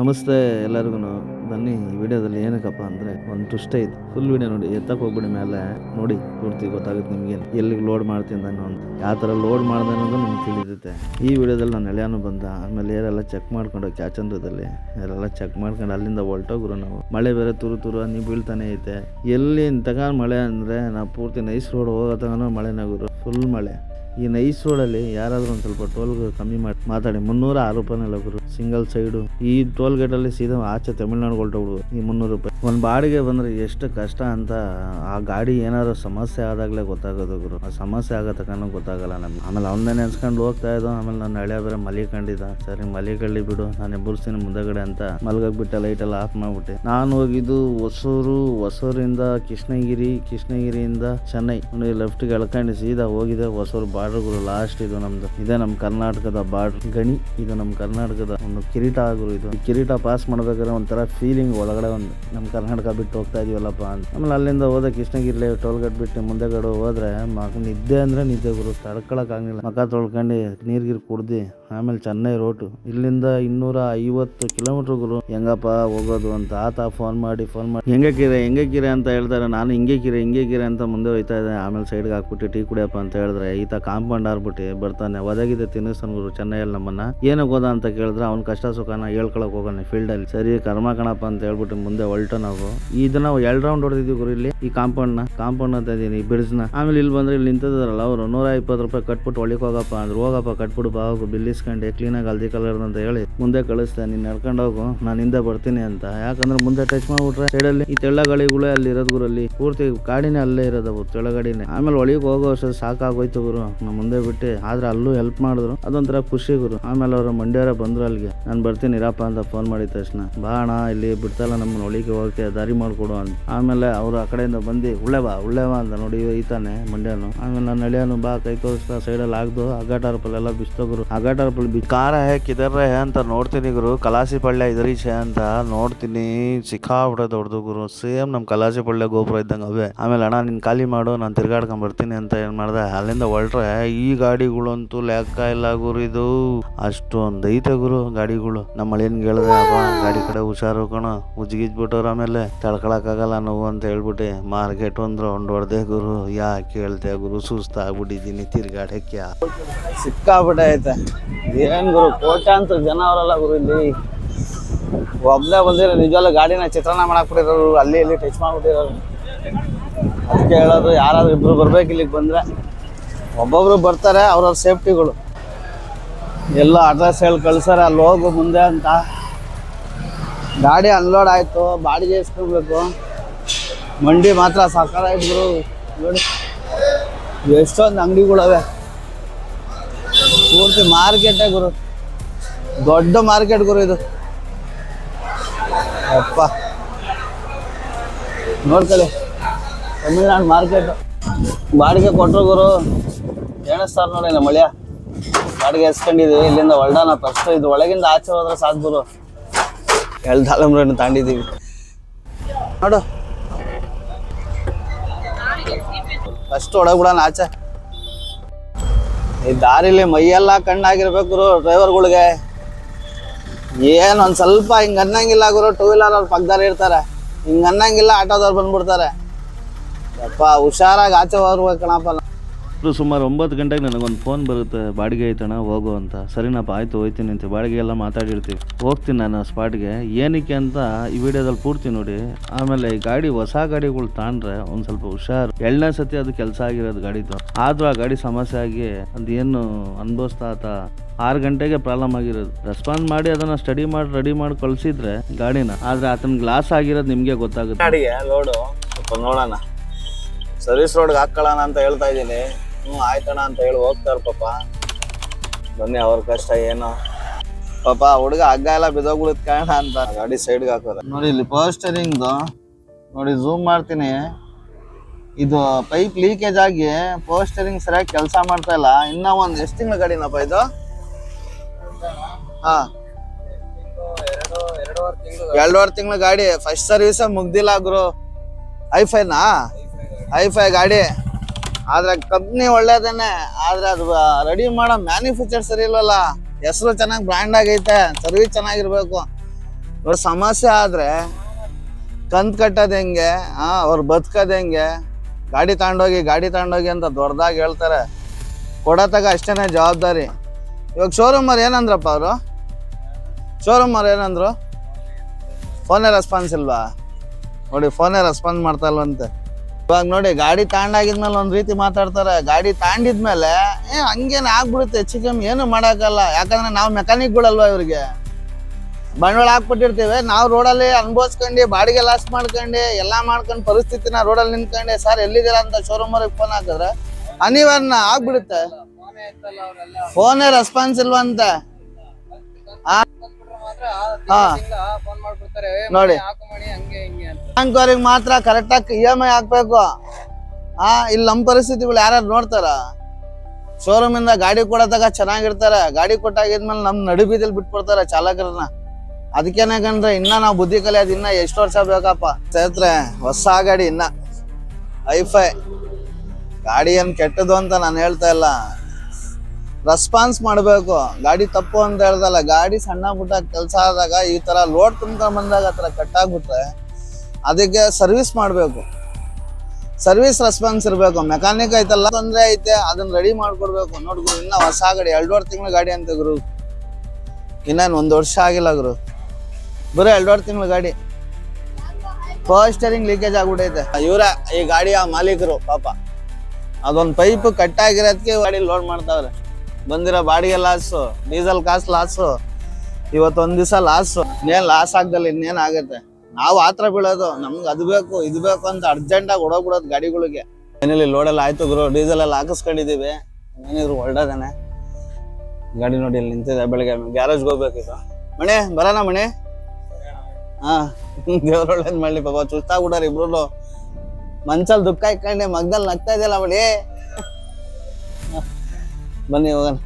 ನಮಸ್ತೆ ಎಲ್ಲರಿಗೂ. ಬನ್ನಿ ಈ ವಿಡಿಯೋದಲ್ಲಿ ಏನಕ್ಕಪ್ಪ ಅಂದರೆ ಒಂದು ಟ್ವಿಸ್ಟ್ ಐತೆ. ಫುಲ್ ವಿಡಿಯೋ ನೋಡಿ ಎತ್ತಕ್ಕೆ ಹೋಗ್ಬಿಡಿ ಮೇಲೆ. ನೋಡಿ, ಪೂರ್ತಿ ಗೊತ್ತಾಗುತ್ತೆ ನಿಮಗೆ ಎಲ್ಲಿಗೆ ಲೋಡ್ ಮಾಡ್ತೀನಿ ನಾನು ಅಂತ. ಯಾವ ಥರ ಲೋಡ್ ಮಾಡಿದೆ ಅನ್ನೋದು ನಿಮ್ಗೆ ತಿಳಿದಿದೆ ಈ ವಿಡಿಯೋದಲ್ಲಿ ನಾನು ಎಳೆಯನು ಬಂದ ಆಮೇಲೆ ಏರೆಲ್ಲ ಚೆಕ್ ಮಾಡ್ಕೊಂಡು ಕ್ಯಾಚಂದ್ರದಲ್ಲಿ ಏರೆಲ್ಲ ಚೆಕ್ ಮಾಡ್ಕೊಂಡು ಅಲ್ಲಿಂದ ಹೊಲ್ಟೋಗ್ರು ನಾವು. ಮಳೆ ಬೇರೆ ತುರು ತುರು ನೀವು ಬೀಳ್ತಾನೆ ಐತೆ. ಎಲ್ಲಿ ತಗೊಂಡು ಮಳೆ ಅಂದರೆ ನಾವು ಪೂರ್ತಿ ನೈಸ್ ರೋಡ್ ಹೋಗೋ ತಗೊಂಡು ಮಳೆನೇ ಗುರು ಫುಲ್ ಮಳೆ. ಈ ನೈಸ್ ರೋಡಲ್ಲಿ ಯಾರಾದರೂ ಒಂದು ಸ್ವಲ್ಪ ಟೋಲ್ ಕಮ್ಮಿ ಮಾಡಿ, ಮಾತಾಡಿ. ಮುನ್ನೂರ ಆರು ರೂಪಾಯಿ ಗುರು. Single side. ಈ ಟೋಲ್ ಗೇಟಲ್ಲಿ ಸೀದಾ ಆಚೆ ತಮಿಳ್ನಾಡು ಹೊರಟೋಗ್ಬಿಡು ಈ ಮುನ್ನೂರು ರೂಪಾಯಿ. ಒಂದು ಬಾಡಿಗೆ ಬಂದರೆ ಎಷ್ಟು ಕಷ್ಟ ಅಂತ ಆ ಗಾಡಿ ಏನಾದ್ರು ಸಮಸ್ಯೆ ಆದಾಗಲೇ ಗೊತ್ತಾಗೋದು ಗುರು. ಆ ಸಮಸ್ಯೆ ಆಗೋ ಗೊತ್ತಾಗಲ್ಲ ನಮ್ಗೆ. ಆಮೇಲೆ ಅವನ್ನೇ ನೆನ್ಸ್ಕೊಂಡು ಹೋಗ್ತಾ ಇದ್ದೋ. ಆಮೇಲೆ ನನ್ನ ಹಳೆಯ ಬೇರೆ ಮಲಿಕೊಂಡಿದ್ದ. ಸರಿ ಮಲಿಕಳ್ಳಿ ಬಿಡು. ನಾನು ಎಬ್ಬರ್ಸ್ತೀನಿ ಮುಂದಗಡೆ ಅಂತ ಮಲ್ಗೋಗ್ಬಿಟ್ಟೆ ಲೈಟ್ ಎಲ್ಲ ಆಫ್ ಮಾಡ್ಬಿಟ್ಟೆ. ನಾನು ಹೋಗಿದ್ದು ಹೊಸೂರು, ಹೊಸೂರಿಂದ ಕೃಷ್ಣಗಿರಿ, ಕೃಷ್ಣಗಿರಿಯಿಂದ ಚೆನ್ನೈ. ಲೆಫ್ಟ್ ಲೆಫ್ಟ್ಗೆ ಎಳ್ಕೊಂಡು ಸೀದಾ ಹೋಗಿದೆ ಹೊಸೂರು ಬಾರ್ಡರ್ಗಳು ಲಾಸ್ಟ್ ಇದು ನಮ್ದು. ಇದೇ ನಮ್ಮ ಕರ್ನಾಟಕದ ಬಾರ್ಡರ್ ಗಣಿ. ಇದು ನಮ್ಮ ಕರ್ನಾಟಕದ ಒಂದು ಕಿರೀಟ ಆಗುರು ಇದು. ಕಿರೀಟ ಪಾಸ್ ಮಾಡ್ಬೇಕಾದ್ರೆ ಒಂಥರ ಫೀಲಿಂಗ್ ಒಳಗಡೆ ಒಂದು. ನಮ್ಮ ಕರ್ನಾಟಕ ಬಿಟ್ಟು ಹೋಗ್ತಾ ಇದೀವಲ್ಲಪ್ಪ ಅಂತ. ಆಮೇಲೆ ಅಲ್ಲಿಂದ ಹೋದ ಕೃಷ್ಣಗಿರಿ ಟೋಲ್ ಗೇಟ್ ಬಿಟ್ಟು ಮುಂದೆಗಡೆ ಹೋದ್ರೆ ಮಗ ನಿದ್ದೆ ಅಂದ್ರೆ ನಿದ್ದೆ ಗುರು. ತಡ್ಕೊಳಕ್ ಆಗಿಲ್ಲ ಮಕ ತೊಳ್ಕೊಂಡು ನೀರ್ ಗೀರ್ ಕುಡ್ದು, ಆಮೇಲೆ ಚೆನ್ನೈ ರೋಟು ಇಲ್ಲಿಂದ ಇನ್ನೂರ ಐವತ್ತು ಕಿಲೋಮೀಟರ್ ಗುರು. ಹೆಂಗಪ್ಪ ಹೋಗೋದು ಅಂತ ಆತ ಫೋನ್ ಮಾಡಿ ಫೋನ್ ಮಾಡಿ, ಹೆಂಗೆ ಕಿರೆ ಹೆಂಗೆ ಕಿರೆ? ಅಂತ ಹೇಳ್ತಾರೆ. ನಾನು ಹಿಂಗೆ ಕಿರೆ ಹಿಂಗೆ ಕಿರೆ ಅಂತ ಮುಂದೆ ಹೋಯ್ತಾ ಇದ್ದೆ. ಆಮೇಲೆ ಸೈಡ್ಗೆ ಹಾಕ್ಬಿಟ್ಟು, ಟೀ ಕುಡಿಯಪ್ಪ ಅಂತ ಹೇಳಿದ್ರೆ, ಈತ ಕಾಂಪೌಂಡ್ ಆರ್ಬಿಟ್ಟು ಬರ್ತಾನೆ, ಒದಗಿದೆ ತಿನ್ನಿಸ್ತಾನೆ ಗುರು ಚೆನ್ನೈಯಲ್ಲಿ ನಮ್ಮನ್ನ. ಏನಕ್ಕೆ ಹೋದ ಅಂತ ಕೇಳಿದ್ರೆ ಅವ್ನ ಕಷ್ಟ ಸುಖನ ಹೇಳ್ಕೊಳಕ್ ಹೋಗೋಣ ಫೀಲ್ಡಲ್ಲಿ. ಸರಿ ಕರ್ಮ ಕಣಪ್ಪ ಅಂತ ಹೇಳ್ಬಿಟ್ಟು ಮುಂದೆ ಹೊಲ್ಟ ನಾವು. ಇದನ್ನ ಎರಡು ರೌಂಡ್ ಹೊಡೆದಿದ್ವಿ ಗುರು ಇಲ್ಲಿ, ಈ ಕಾಂಪೌಂಡ್ನ ಕಾಂಪೌಂಡ್ ಅಂತ ಇದೀನಿ ಬಿಡ್ಸ್ನ ಆಮೇಲೆ ಇಲ್ಲಿ ಬಂದ್ರೆ ಇಲ್ಲಿ ನಿಂತಿದ್ರಲ್ಲ ಅವರು, ನೂರ ಇಪ್ಪತ್ತು ರೂಪಾಯಿ ಕಟ್ಬಿಟ್ಟು ಒಳಗೆ ಹೋಗಪ್ಪ ಅಂದ್ರೆ. ಹೋಗಪ್ಪ ಕಟ್ಬಿಟ್ಟು ಬಾ ಹೋಗು ಕ್ಲೀನ್ ಆಗಿ ಹಲ್ದಿ ಕಲರ್ ಅಂತ ಹೇಳಿ ಮುಂದೆ ಕಳಿಸ್ತಾ ನೀನ್ ನಡ್ಕೊಂಡು ಹೋಗು, ನಾನು ಹಿಂದೆ ಬರ್ತೀನಿ ಅಂತ. ಯಾಕಂದ್ರೆ ಮುಂದೆ ಟಚ್ ಮಾಡ್ಬಿಟ್ರೆ ಅಲ್ಲಿ ಈ ತೆಳ್ಳ ಅಲ್ಲಿ ಅಲ್ಲಿ ಇರೋದು ಅಲ್ಲಿ, ಪೂರ್ತಿ ಕಾಡಿನೇ ಅಲ್ಲೇ ಇರೋದು ತೆಳಗಡಿನೇ ತೆಳ್ಳ ಗಾಡಿನೇ ಆಮೇಲೆ ಒಳಗೆ ಹೋಗೋ ಅಷ್ಟು ಸಾಕಾಗೋಯ್ತು ಗುರು. ನಾ ಮುಂದೆ ಬಿಟ್ಟು ಆದ್ರೆ ಅಲ್ಲೂ ಹೆಲ್ಪ್ ಮಾಡಿದ್ರು. ಅದೊಂಥರ ಖುಷಿ ಗುರು. ಆಮೇಲೆ ಅವರು ಮಂಡ್ಯರ ಬಂದ್ರು ಅಲ್ಲಿಗೆ. ನಾನು ಬರ್ತೀನಿ, ಇರಪ್ಪ ಅಂತ ಫೋನ್ ಮಾಡಿದ ತಕ್ಷಣ. ಬಾ ಅಣ್ಣ, ಇಲ್ಲಿ ಬಿಡ್ತಲ್ಲ ನಮ್ಮನ್ನ ನೋಡಿಕೆ ಹೋಗಕ್ಕೆ ದಾರಿ ಮಾಡ್ಕೊಡು ಅಂತ. ಆಮೇಲೆ ಅವರು ಆ ಕಡೆಯಿಂದ ಬಂದು ಉಳ್ಳೇವಾ ಬಾ, ಉಳ್ಳೆ ಬಾ ಅಂತ ನೋಡಿ ಈತಾನೆ ಮಂಡ್ಯನು. ಆಮೇಲೆ ನನ್ನ ನಳಿಯನು ಬಾ, ಕೈ ತೋರಿಸ್ತಾ ಸೈಡಲ್ಲಿ ಆಗ್ದು. ಅಗಾಟಾರ್ಪಲ್ಲೆಲ್ಲ ಬಿಸ್ತೋಗ್ರು ಅಗಾಟಾರ್ಪಲ್ ಬಿ ಕಾರ ಹೇ ಕಿದರ್ ಹೇ ಅಂತ ನೋಡ್ತೀನಿ ಗುರು. ಕಲಾಸಿ ಪಳ್ಳೆ ಇದರೀಶೆ ಅಂತ ನೋಡ್ತೀನಿ. ಸಿಕ್ಕಾಬಿಡ ದೊಡ್ಡದು ಗುರು. ಸೇಮ್ ನಮ್ಮ ಕಲಾಸಿ ಪಳ್ಳೆ ಗೋಪುರ ಇದ್ದಂಗೆ ಅವೇ. ಆಮೇಲೆ ಅಣ್ಣ, ನಿನ್ ಖಾಲಿ ಮಾಡು, ನಾನು ತಿರ್ಗಾಡ್ಕೊಂಡ್ ಬರ್ತೀನಿ ಅಂತ ಏನು ಮಾಡ್ದೆ. ಅಲ್ಲಿಂದ ಹೊರಟ್ರೆ ಈ ಗಾಡಿಗಳಂತೂ ಲೆಕ್ಕ ಇಲ್ಲ ಗುರು ಇದು. ಅಷ್ಟೊಂದು ಐತೆ ಗುರು ಗಾಡಿಗಳು. ನಮ್ಮ ಅಳಿಯನ್ಗೆ ಕೇಳಿದೆ ಗಾಡಿ ಕಡೆ ಹುಷಾರು ಕಣ. ಉಜ್ಗಿಜ್ ಬಿಟ್ಟವ್ರು ಆಮೇಲೆ ಆಗಲ್ಲ ನೋವು ಅಂತ ಹೇಳ್ಬಿಟ್ಟು ಮಾರ್ಕೆಟ್ ಒಂದು ರೌಂಡ್ ಹೊಡೆದೆ ಗುರು. ಯಾ ಕೇಳ್ದೆ ಗುರು ಸುಸ್ತಾಗ್ಬಿಟ್ಟಿದ್ದೀನಿ ತಿರ್ಗಾಡಕ್ಕೆ. ಸಿಕ್ಕಾಪಟ್ಟೆ ಐತೆ. ಏನ್ ಗುರು, ಕೋಟ್ಯಾಂತರ ಜನ ಅವರಲ್ಲ ಗುರು ಇಲ್ಲಿ. ಒಬ್ಬನೇ ಬಂದಿರೋ ನಿಜವಾಗ್ಲೂ ಗಾಡಿನ ಚಿತ್ರಾನ್ನ ಮಾಡಕ್ ಬಿಟ್ಟಿರೋರು, ಅಲ್ಲಿ ಇಲ್ಲಿ ಟಚ್ ಮಾಡ್ಬಿಟ್ಟಿರೋರು. ಅದಕ್ಕೆ ಹೇಳೋದು, ಯಾರಾದ್ರೂ ಇಬ್ರು ಬರ್ಬೇಕು ಇಲ್ಲಿಗೆ ಬಂದ್ರೆ. ಒಬ್ಬೊಬ್ರು ಬರ್ತಾರೆ, ಅವ್ರವ್ರ ಸೇಫ್ಟಿಗಳು. ಎಲ್ಲ ಅಡ್ರೆಸ್ ಹೇಳಿ ಕಳ್ಸಾರೆ ಅಲ್ಲಿ ಹೋಗು ಮುಂದೆ ಅಂತ. ಗಾಡಿ ಅನ್ಲೋಡ್ ಆಯ್ತು, ಬಾಡಿಗೆ ಇಸ್ಕೊಬೇಕು ಮಂಡಿ ಮಾತ್ರ ಸಕಾಲ ಗುರು ನೋಡಿ, ಎಷ್ಟೊಂದು ಅಂಗಡಿಗಳವೆ ಪೂರ್ತಿ ಮಾರ್ಕೆಟೇ ಗುರು. ದೊಡ್ಡ ಮಾರ್ಕೆಟ್ ಗುರು ಇದು. ಅಪ್ಪ. ನೋಡ್ತಾರೆ ತಮಿಳ್ನಾಡು ಮಾರ್ಕೆಟ್. ಬಾಡಿಗೆ ಕೊಟ್ಟರು ಗುರು. ಎಣಿಸ್ತಾರೆ ನೋಡಿ ನಮ್ಮ ಮಳ್ಯ ಬಾಡಿಗೆ ಹಚ್ಕೊಂಡಿದೀವಿ ಇಲ್ಲಿಂದ ಹೊಲ್ಡಾನ ಫಸ್ಟ್ ಇದು ಒಳಗಿಂದ ಆಚೆ ಹೋದ್ರೆ ಗುರು. ಎಳ್ ದಾಳಂಬ್ರನ್ನು ನೋಡು. ಫಸ್ಟ್ ಒಳಗೆ ಬಿಡೋಣ ಆಚೆ. ಈ ದಾರಿಲಿ ಮೈಯೆಲ್ಲ ಕಣ್ಣಾಗಿರ್ಬೇಕು ಗುರು ಡ್ರೈವರ್ಗಳಿಗೆ ಏನು ಸ್ವಲ್ಪ ಹಿಂಗೆ ಅನ್ನಂಗಿಲ್ಲ ಗುರು ಟೂ ವೀಲರ್ ಅವ್ರ ಪಕ್ಕದಾರ ಇರ್ತಾರೆ. ಹಿಂಗೆ ಅನ್ನಂಗಿಲ್ಲ, ಆಟೋದವ್ರು ಬಂದ್ಬಿಡ್ತಾರೆ. ಯಪ್ಪ, ಹುಷಾರಾಗಿ ಆಚೆ ಹೋಗ್ಬೇಕು ಕಣಪ್ಪ. ಸುಮಾರು ಒಂಬತ್ತು ಗಂಟೆಗೆ ನನಗೊಂದು ಫೋನ್ ಬರುತ್ತೆ, ಬಾಡಿಗೆ ಐತಣ ಹೋಗು ಅಂತ. ಸರಿನಪ್ಪ, ಆಯ್ತು, ಹೋಯ್ತೀನಿ ಅಂತ. ಬಾಡಿಗೆ ಎಲ್ಲ ಮಾತಾಡಿರ್ತೀವಿ. ಹೋಗ್ತೀನಿ ನಾನು ಸ್ಪಾಟ್ಗೆ. ಏನಕ್ಕೆ ಅಂತ ಈ ವಿಡಿಯೋದಲ್ಲಿ ಪೂರ್ತಿ ನೋಡಿ. ಆಮೇಲೆ ಈ ಗಾಡಿ, ಹೊಸ ಗಾಡಿಗಳು ತಾಂಡ್ರೆ ಒಂದು ಸ್ವಲ್ಪ ಹುಷಾರು. ಎಳ್ಳನೇ ಸತಿ ಅದು ಕೆಲಸ ಆಗಿರೋದು ಗಾಡಿದು. ಆದ್ರೂ ಆ ಗಾಡಿ ಸಮಸ್ಯೆ ಆಗಿ ಅದೇನು ಅನುಭವಿಸ್ತಾ ಆತ. ಆರು ಗಂಟೆಗೆ ಪ್ರಾಬ್ಲಮ್ ಆಗಿರೋದು. ರೆಸ್ಪಾನ್ಸ್ ಮಾಡಿ ಅದನ್ನ ಸ್ಟಡಿ ಮಾಡಿ, ರೆಡಿ ಮಾಡಿ ಕಳ್ಸಿದ್ರೆ ಗಾಡಿನ. ಆದ್ರೆ ಆತನ ಗ್ಲಾಸ್ ಆಗಿರೋದು ನಿಮ್ಗೆ ಗೊತ್ತಾಗುತ್ತೆ. ಗಾಡಿಗೆ ಸ್ವಲ್ಪ ನೋಡೋಣ. ಸರ್ವಿಸ್ ರೋಡ್ಗೆ ಹಾಕೊಳ್ಳೋಣ ಅಂತ ಹೇಳ್ತಾ ಇದ್ದೀನಿ. ಹ್ಞೂ, ಆಯ್ತಣ್ಣ ಅಂತ ಹೇಳಿ ಹೋಗ್ತಾರೆ ಪಾಪ. ಬನ್ನಿ ಅವ್ರ ಕಷ್ಟ ಏನೋ. ಪಾಪ ಹುಡುಗ ಹಗ್ಗ ಎಲ್ಲ ಬಿದ್ದೋಗ್ಬಿಡುತ್ತೆ ಕಾರಣ ಅಂತ. ಗಾಡಿ ಸೈಡ್ಗೆ ಹಾಕೋದು ನೋಡಿ ಇಲ್ಲಿ ಪೋಸ್ಟರಿಂಗ್ದು ನೋಡಿ ಝೂಮ್ ಮಾಡ್ತೀನಿ. ಇದು ಪೈಪ್ ಲೀಕೇಜ್ ಆಗಿ ಪೋಸ್ಟರಿಂಗ್ ಸರಿಯಾಗಿ ಕೆಲಸ ಮಾಡ್ತಾ ಇಲ್ಲ. ಇನ್ನ ಒಂದು ಎಷ್ಟು ತಿಂಗಳ ಗಾಡಿನಪ್ಪ ಇದು? ಎರಡೂವರೆ ತಿಂಗಳ ಗಾಡಿ. ಫಸ್ಟ್ ಸರ್ವಿಸ್ ಮುಗ್ದಿಲ್ಲ ಗುರು. ಐಫೈನಾ ಐಫೈ ಗಾಡಿ. ಆದ್ರೆ ಕಂಪ್ನಿ ಒಳ್ಳೇದೇನೆ ಆದ್ರೆ ಅದು ರೆಡಿ ಮಾಡೋ ಮ್ಯಾನುಫ್ಯಾಕ್ಚರ್ ಸರಿ ಇಲ್ವಲ್ಲ ಹೆಸರು ಚೆನ್ನಾಗಿ ಬ್ರ್ಯಾಂಡ್ ಆಗೈತೆ ಸರ್ವಿಸ್ ಚೆನ್ನಾಗಿರ್ಬೇಕು. ಅವ್ರ ಸಮಸ್ಯೆ ಆದ್ರೆ ಕಂತ್ ಕಟ್ಟೋದ್ ಹೆಂಗೆ ಹಾ ಅವ್ರು ಬದುಕೋದ್ ಹೆಂಗೆ, ಗಾಡಿ ತಗೊಂಡೋಗಿ ಗಾಡಿ ತಗೊಂಡೋಗಿ ಅಂತ ದೊಡ್ಡದಾಗಿ ಹೇಳ್ತಾರೆ. ಕೊಡತಾಗ ಅಷ್ಟೇ ಜವಾಬ್ದಾರಿ. ಇವಾಗ ಶೋರೂಮ್ ಅವ್ರು ಏನಂದ್ರಪ್ಪ ಅವರು? ಶೋರೂಮ್ ಅವ್ರು ಏನಂದ್ರು? ಫೋನೇ ರೆಸ್ಪಾನ್ಸ್ ಇಲ್ವಾ? ನೋಡಿ, ಫೋನೇ ರೆಸ್ಪಾನ್ಸ್ ಮಾಡ್ತಾ ಇಲ್ವಂತೆ. ಇವಾಗ ನೋಡಿ ಗಾಡಿ ತಾಂಡಾಗಿದ್ಮೇಲೆ ಒಂದ್ ರೀತಿ ಮಾತಾಡ್ತಾರೆ. ಗಾಡಿ ತಾಂಡಿದ್ಮೇಲೆ ಏ ಹಂಗೇನ್ ಆಗ್ಬಿಡುತ್ತೆ? ಹೆಚ್ಚು ಕಮ್ಮಿ ಏನು ಮಾಡಕ್ಕಲ್ಲ ಯಾಕಂದ್ರೆ ನಾವು ಮೆಕ್ಯಾನಿಕ್ಗಳಲ್ವಾ ಇವ್ರಿಗೆ? ಬಂಡವಾಳ ಹಾಕ್ಬಿಟ್ಟಿರ್ತೀವಿ. ನಾವು ರೋಡಲ್ಲಿ ಅನ್ಭವಿಸ್ಕೊಂಡು ಬಾಡಿಗೆ ಲಾಸ್ ಮಾಡ್ಕೊಂಡು ಎಲ್ಲ ಮಾಡ್ಕೊಂಡು ಪರಿಸ್ಥಿತಿನ ರೋಡಲ್ಲಿ ನಿಂತ್ಕೊಂಡು ಸರ್ ಎಲ್ಲಿದ್ದೀರಾ ಅಂತ ಶೋರೂಮ್ ಅವ್ರಿಗೆ ಫೋನ್ ಹಾಕಿದ್ರೆ ಅನಿವಾರ್ಯ ಆಗ್ಬಿಡುತ್ತೆ. ಫೋನೇ ರೆಸ್ಪಾನ್ಸ್ ಇಲ್ವಂತೆ. ನೋಡಿ. ಅವ್ರಿಗೆ ಮಾತ್ರ ಕರೆಕ್ಟಾಗಿ ಇ ಎಂ ಐ ಹಾಕ್ಬೇಕು. ಆ ಇಲ್ಲಿ ನಮ್ಮ ಪರಿಸ್ಥಿತಿಗಳು ಯಾರು ನೋಡ್ತಾರ? ಶೋರೂಮ್ ಇಂದ ಗಾಡಿ ಕೊಡತಾಗ ಚೆನ್ನಾಗಿರ್ತಾರ. ಗಾಡಿ ಕೊಟ್ಟಾಗಿದ್ಮೇಲೆ ನಮ್ ನಡು ಬೀದಿಲ್ ಬಿಟ್ಬಿಡ್ತಾರೆ ಚಾಲಕರನ್ನ. ಅದಕ್ಕೇನೆ ಕಂಡ್ರೆ ಇನ್ನ ನಾವು ಬುದ್ಧಿ ಕಲಿಯೋದು ಇನ್ನ ಎಷ್ಟು ವರ್ಷ ಬೇಕಪ್ಪ. ಸ್ನೇಹಿತರೆ ಹೊಸ ಗಾಡಿ ಇನ್ನ. ಐಫೈ ಗಾಡಿ ಏನ್ ಕೆಟ್ಟದು ಅಂತ ನಾನು ಹೇಳ್ತಾ ಇಲ್ಲ. ರೆಸ್ಪಾನ್ಸ್ ಮಾಡಬೇಕು. ಗಾಡಿ ತಪ್ಪು ಅಂತ ಹೇಳ್ದಲ್ಲ, ಗಾಡಿ ಸಣ್ಣ ಪುಟ್ಟ ಕೆಲಸ ಆದಾಗ ಈ ತರ ಲೋಡ್ ತುಂಬ್ಕೊಂಡ್ ಬಂದಾಗ ಆ ಥರ ಕಟ್ಟಾಗ್ಬಿಟ್ರೆ ಅದಕ್ಕೆ ಸರ್ವಿಸ್ ಮಾಡಬೇಕು. ಸರ್ವಿಸ್ ರೆಸ್ಪಾನ್ಸ್ ಇರಬೇಕು. ಮೆಕ್ಯಾನಿಕ್ ಐತಲ್ಲ, ತೊಂದರೆ ಐತೆ, ಅದನ್ನ ರೆಡಿ ಮಾಡ್ಕೊಡ್ಬೇಕು. ನೋಡಿ ಗುರು, ಇನ್ನ ಹೊಸ ಗಾಡಿ ಎರಡೂವರೆ ತಿಂಗಳ ಗಾಡಿ ಅಂತ ಗುರು. ಇನ್ನೇನು ಒಂದು ವರ್ಷ ಆಗಿಲ್ಲ ಗುರು. ಬರೋ ಎರಡೂವರೆ ತಿಂಗಳ ಗಾಡಿ. ಫಸ್ಟ್ ಸ್ಟೇರಿಂಗ್ ಲೀಕೇಜ್ ಆಗ್ಬಿಟ್ಟೈತೆ ಇವರ, ಈ ಗಾಡಿಯ ಮಾಲೀಕರು, ಪಾಪ. ಅದೊಂದು ಪೈಪ್ ಕಟ್ಟಾಗಿರೋದಕ್ಕೆ ಗಾಡಿ ಲೋಡ್ ಮಾಡ್ತಾವ್ರೆ ಬಂದಿರೋ ಬಾಡಿಗೆ ಲಾಸು ಡೀಸೆಲ್ ಕಾಸು ಲಾಸು ಇವತ್ತೊಂದ್ ದಿವಸ ಲಾಸು ಇನ್ನೇನ್ ಲಾಸ್ ಆಗ್ದಲ್ಲ ಇನ್ನೇನ್ ಆಗುತ್ತೆ? ನಾವು ಆತ್ರ ಬೀಳೋದು, ನಮ್ಗೆ ಅದು ಬೇಕು, ಇದು ಬೇಕು ಅಂತ ಅರ್ಜೆಂಟ್ ಆಗಿ ಹೊಡೋಗ್ಬಿಡೋದು ಗಾಡಿಗಳಿಗೆ. ಏನಿಲ್ಲ ಲೋಡೆಲ್ಲ ಆಯ್ತು ಗುರು ಡೀಸೆಲ್ ಎಲ್ಲ ಹಾಕಿಸ್ಕೊಂಡಿದೀವಿ. ಏನಿದ್ರು ಹೊರಡೋದೇನೆ ಗಾಡಿ ನೋಡಿ ಇಲ್ಲಿ ನಿಂತಿದೆ ಬೆಳಿಗ್ಗೆ ಗ್ಯಾರೇಜ್ಗೆ ಹೋಗ್ಬೇಕೀಗ ಮಣೆ, ಬರೋಣ ಮಣೆ? ಹಾ, ದೇವ್ರ ಒಳ್ಳೇದ್ ಮಾಡ್ಲಿ ಪಾಪ ಚುಸ್ತಾಗ್ಬಿಟ್ಟಾರ ಇಬ್ರು ಮನ್ಸಲ್ಲಿ ದುಃಖ ಇಕ್ಕಂಡೆ ಮಗ್ದಲ್ಲಿ ನಗ್ತಾ ಇದೆಯಲ್ಲ ಮಣಿ? ಬನ್ನಿ ಹೋಗೋಣ